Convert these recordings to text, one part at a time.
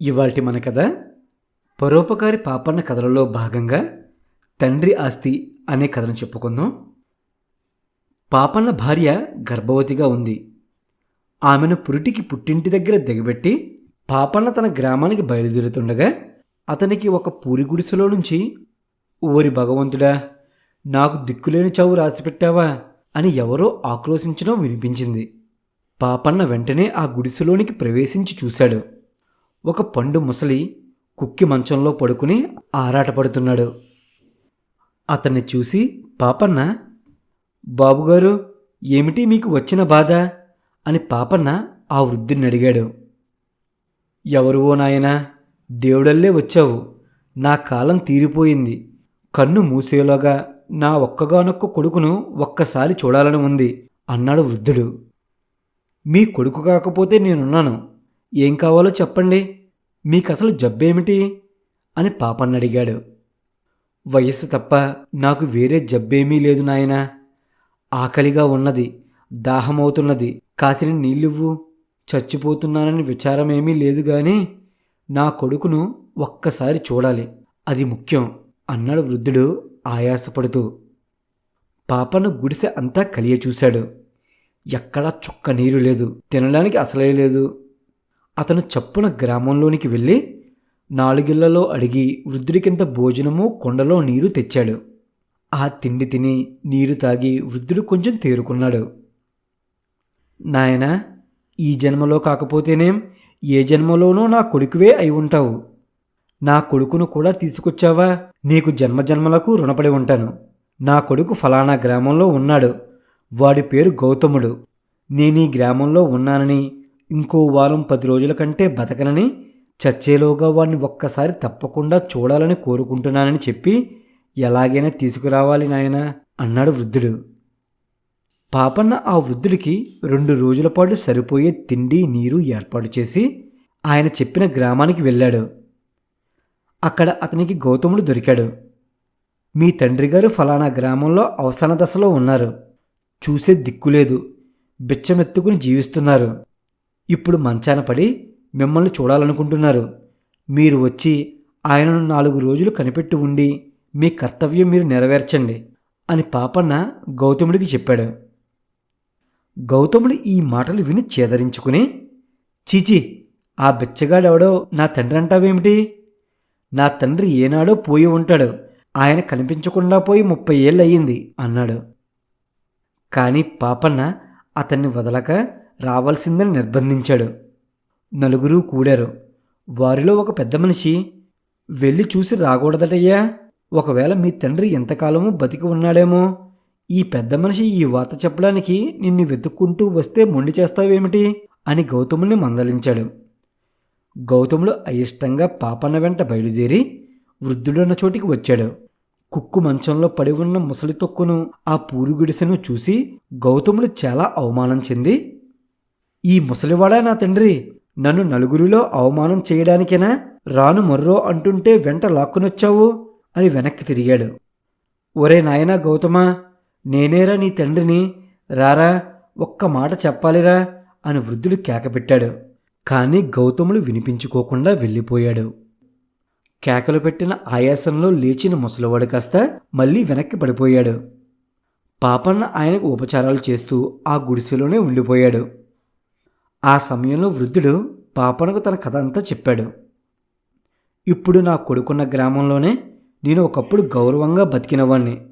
ఇవాల్టి మన కథ పరోపకారి పాపన్న కథలలో భాగంగా తండ్రి ఆస్తి అనే కథను చెప్పుకుందాం. పాపన్న భార్య గర్భవతిగా ఉంది. ఆమెను పురిటికి పుట్టింటి దగ్గర దిగబెట్టి పాపన్న తన గ్రామానికి బయలుదేరుతుండగా అతనికి ఒక పూరి గుడిసెలో నుంచి ఓరి భగవంతుడా నాకు దిక్కులేని చావు రాసిపెట్టావా అని ఎవరో ఆక్రోశించడం వినిపించింది. పాపన్న వెంటనే ఆ గుడిసెలోనికి ప్రవేశించి చూశాడు. ఒక పండు ముసలి కుక్కి మంచంలో పడుకుని ఆరాటపడుతున్నాడు. అతన్ని చూసి పాపన్న బాబుగారు ఏమిటి మీకు వచ్చిన బాధ? అని పాపన్న ఆ వృద్ధుని అడిగాడు. ఎవరువో నాయనా దేవుడల్లే వచ్చావు. నా కాలం తీరిపోయింది. కన్ను మూసేలోగా నా ఒక్కగానొక్క కొడుకును ఒక్కసారి చూడాలని ఉంది అన్నాడు వృద్ధుడు. మీ కొడుకు కాకపోతే నేనున్నాను. ఏం కావాలో చెప్పండి. మీకసలు జబ్బేమిటి? అని పాపన్నడిగాడు. వయస్సు తప్ప నాకు వేరే జబ్బేమీ లేదు నాయనా. ఆకలిగా ఉన్నది దాహమవుతున్నది. కాసిన నీళ్ళివ్వు. చచ్చిపోతున్నానని విచారమేమీ లేదు గాని నా కొడుకును ఒక్కసారి చూడాలి. అది ముఖ్యం అన్నాడు వృద్ధుడు ఆయాసపడుతూ. పాపను గుడిసె అంతా కలియ చూశాడు ఎక్కడా చుక్క నీరు లేదు. తినడానికి అసలే లేదు. అతను చప్పున గ్రామంలోనికి వెళ్ళి నాలుగిళ్ళలో అడిగి వృద్ధుడికింత భోజనము కొండలో నీరు తెచ్చాడు. ఆ తిండి తిని నీరు తాగి వృద్ధుడు కొంచెం తేరుకున్నాడు. నాయనా ఈ జన్మలో కాకపోతేనేం ఏ జన్మలోనూ నా కొడుకువే అయి ఉంటావు. నా కొడుకును కూడా తీసుకొచ్చావా? నీకు జన్మజన్మలకు రుణపడి ఉంటాను. నా కొడుకు ఫలానా గ్రామంలో ఉన్నాడు. వాడి పేరు గౌతముడు. నేను ఈ గ్రామంలో ఉన్నానని ఇంకో వారం పది రోజుల కంటే బతకనని చచ్చేలోగా వాడిని ఒక్కసారి తప్పకుండా చూడాలని కోరుకుంటున్నానని చెప్పి ఎలాగైనా తీసుకురావాలి నాయన అన్నాడు వృద్ధుడు. పాపన్న ఆ వృద్ధుడికి రెండు రోజుల పాటు సరిపోయే తిండి నీరు ఏర్పాటు చేసి ఆయన చెప్పిన గ్రామానికి వెళ్ళాడు. అక్కడ అతనికి గౌతముడు దొరికాడు. మీ తండ్రి గారు ఫలానా గ్రామంలో అవసాన దశలో ఉన్నారు. చూసే దిక్కులేదు. బిచ్చమెత్తుకుని జీవిస్తున్నారు. ఇప్పుడు మంచాన పడి మిమ్మల్ని చూడాలనుకుంటున్నారు. మీరు వచ్చి ఆయనను నాలుగు రోజులు కనిపెట్టి ఉండి మీ కర్తవ్యం మీరు నెరవేర్చండి అని పాపన్న గౌతముడికి చెప్పాడు. గౌతముడు ఈ మాటలు విని చేదరించుకుని చీచి ఆ బిచ్చగాడెవడో నా తండ్రి అంటావేమిటి? నా తండ్రి ఏనాడో పోయి ఉంటాడు. ఆయన కనిపించకుండా పోయి ముప్పై ఏళ్ళయ్యింది అన్నాడు. కానీ పాపన్న అతన్ని వదలక రావాల్సిందని నిర్బంధించాడు. నలుగురు కూడారు. వారిలో ఒక పెద్ద మనిషి వెళ్ళి చూసి రాకూడదటయ్యా. ఒకవేళ మీ తండ్రి ఎంతకాలమో బతికి ఉన్నాడేమో. ఈ పెద్ద మనిషి ఈ వార్త చెప్పడానికి నిన్ను వెతుక్కుంటూ వస్తే మొండి చేస్తావేమిటి? అని గౌతముని మందలించాడు. గౌతముడు అయిష్టంగా పాపన్న వెంట బయలుదేరి వృద్ధుడున్న చోటికి వచ్చాడు. కుక్కు మంచంలో పడి ఉన్న ముసలి తొక్కును ఆ పూరు గుడిసెను చూసి గౌతముడు చాలా అవమానం చెంది ఈ ముసలివాడా నా తండ్రి? నన్ను నలుగురిలో అవమానం చేయడానికేనా? రాను మర్రో అంటుంటే వెంట లాక్కునొచ్చావు? అని వెనక్కి తిరిగాడు. ఒరే నాయనా గౌతమా నేనేరా నీ తండ్రిని? రారా ఒక్క మాట చెప్పాలిరా? అని వృద్ధుడు కేకపెట్టాడు. కానీ గౌతముడు వినిపించుకోకుండా వెళ్ళిపోయాడు. కేకలు పెట్టిన ఆయాసంలో లేచిన ముసలివాడు కాస్త మళ్ళీ వెనక్కి పడిపోయాడు. పాపన్న ఆయనకు ఉపచారాలు చేస్తూ ఆ గుడిసెలోనే ఉండిపోయాడు. ఆ సమయంలో వృద్ధుడు పాపనకు తన కథ అంతా చెప్పాడు. ఇప్పుడు నా కొడుకున్న గ్రామంలోనే నేను ఒకప్పుడు గౌరవంగా బతికినవాణ్ణి.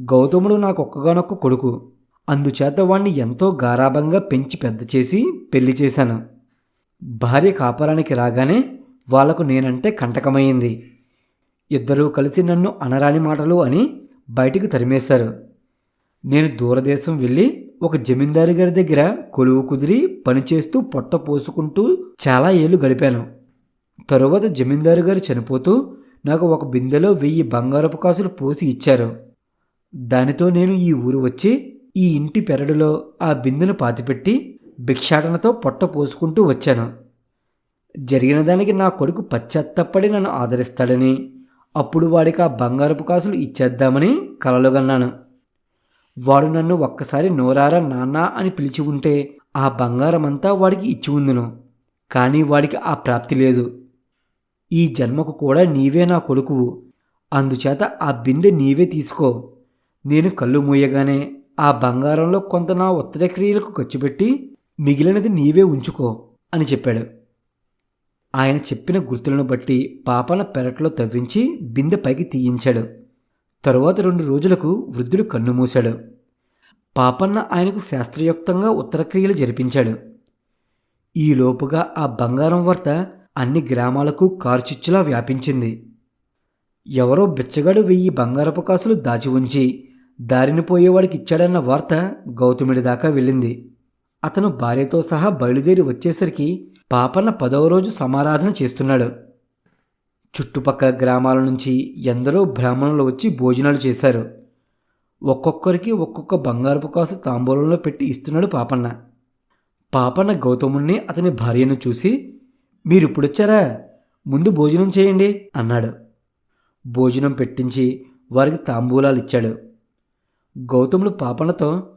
గౌతముడు నాకు ఒక్కగానొక్క కొడుకు. అందుచేత వాణ్ణి ఎంతో గారాభంగా పెంచి పెద్ద చేసి పెళ్ళి చేశాను. భార్య కాపరానికి రాగానే వాళ్ళకు నేనంటే కంటకమైంది. ఇద్దరూ కలిసి నన్ను అనరాని మాటలు అని బయటికి తరిమేశారు. నేను దూరదేశం వెళ్ళి ఒక జమీందారు గారి దగ్గర కొలువు కుదిరి పనిచేస్తూ పొట్ట పోసుకుంటూ చాలా ఏళ్ళు గడిపాను. తరువాత జమీందారు గారు చనిపోతూ నాకు ఒక బిందెలో వెయ్యి బంగారపు కాసులు పోసి ఇచ్చారు. దానితో నేను ఈ ఊరు వచ్చి ఈ ఇంటి పెరడులో ఆ బిందెను పాతిపెట్టి భిక్షాటనతో పొట్ట పోసుకుంటూ వచ్చాను. జరిగిన దానికి నా కొడుకు పశ్చాత్తపడి నన్ను ఆదరిస్తాడని అప్పుడు వాడికి ఆ బంగారపు కాసులు ఇచ్చేద్దామని కలలుగన్నాను వాడు నన్ను ఒక్కసారి నోరారా నాన్నా అని పిలిచి ఉంటే ఆ బంగారమంతా వాడికి ఇచ్చి ఉందును. కానీ వాడికి ఆ ప్రాప్తి లేదు. ఈ జన్మకు కూడా నీవే నా కొడుకువు. అందుచేత ఆ బిందె నీవే తీసుకో. నేను కళ్ళు మూయగానే ఆ బంగారంలో కొంత నా ఉత్తర క్రియలకు ఖర్చు పెట్టి మిగిలినది నీవే ఉంచుకో అని చెప్పాడు. ఆయన చెప్పిన గుర్తులను బట్టి పాపన పెరట్లో తవ్వించి బిందె పైకి తీయించాడు. తరువాత రెండు రోజులకు వృద్ధుడు కన్నుమూశాడు పాపన్న ఆయనకు శాస్త్రయుక్తంగా ఉత్తరక్రియలు జరిపించాడు. ఈలోపుగా ఆ బంగారం వార్త అన్ని గ్రామాలకు కారుచిచ్చులా వ్యాపించింది. ఎవరో బిచ్చగాడు వెయ్యి బంగారపు కాసులు దాచి ఉంచి దారిన పోయేవాడికి ఇచ్చాడన్న వార్త గౌతముడి దాకా వెళ్ళింది. అతను భార్యతో సహా బయలుదేరి వచ్చేసరికి పాపన్న పదవ రోజు సమారాధన చేస్తున్నాడు. చుట్టుపక్కల గ్రామాల నుంచి ఎందరో బ్రాహ్మణులు వచ్చి భోజనాలు చేశారు. ఒక్కొక్కరికి ఒక్కొక్క బంగారపు కాసు తాంబూలంలో పెట్టి ఇస్తున్నాడు పాపన్న. పాపన్న గౌతముణ్ణి అతని భార్యను చూసి మీరిప్పుడొచ్చారా ముందు భోజనం చేయండి అన్నాడు. భోజనం పెట్టించి వారికి తాంబూలాలు ఇచ్చాడు. గౌతముడు పాపనతో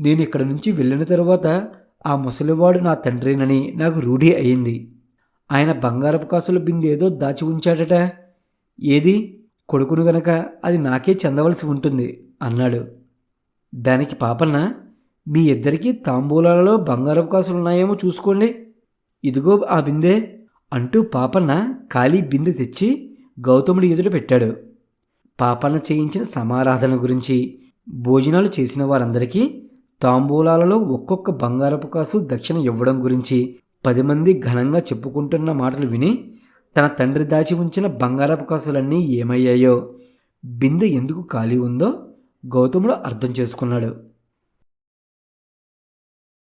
నేను ఇక్కడి నుంచి వెళ్ళిన తరువాత ఆ ముసలివాడు నా తండ్రినని నాకు రూఢి అయింది. ఆయన బంగారపు కాసుల బిందేదో దాచి ఉంచాడట. ఏది? కొడుకును గనక అది నాకే చెందవలసి ఉంటుంది అన్నాడు. దానికి పాపన్న మీ ఇద్దరికీ తాంబూలాలలో బంగారపు కాసులు ఉన్నాయేమో చూసుకోండి. ఇదిగో ఆ బిందె అంటూ పాపన్న ఖాళీ బిందె తెచ్చి గౌతముడి ఎదుట పెట్టాడు. పాపన్న చేయించిన సమారాధన గురించి భోజనాలు చేసిన వారందరికీ తాంబూలాలలో ఒక్కొక్క బంగారపు కాసు దక్షిణ ఇవ్వడం గురించి పది మంది ఘనంగా చెప్పుకుంటున్న మాటలు విని తన తండ్రి దాచి ఉంచిన బంగారపు కాసులన్నీ ఏమయ్యాయో? బిందె ఎందుకు ఖాళీ ఉందో గౌతముడు అర్థం చేసుకున్నాడు.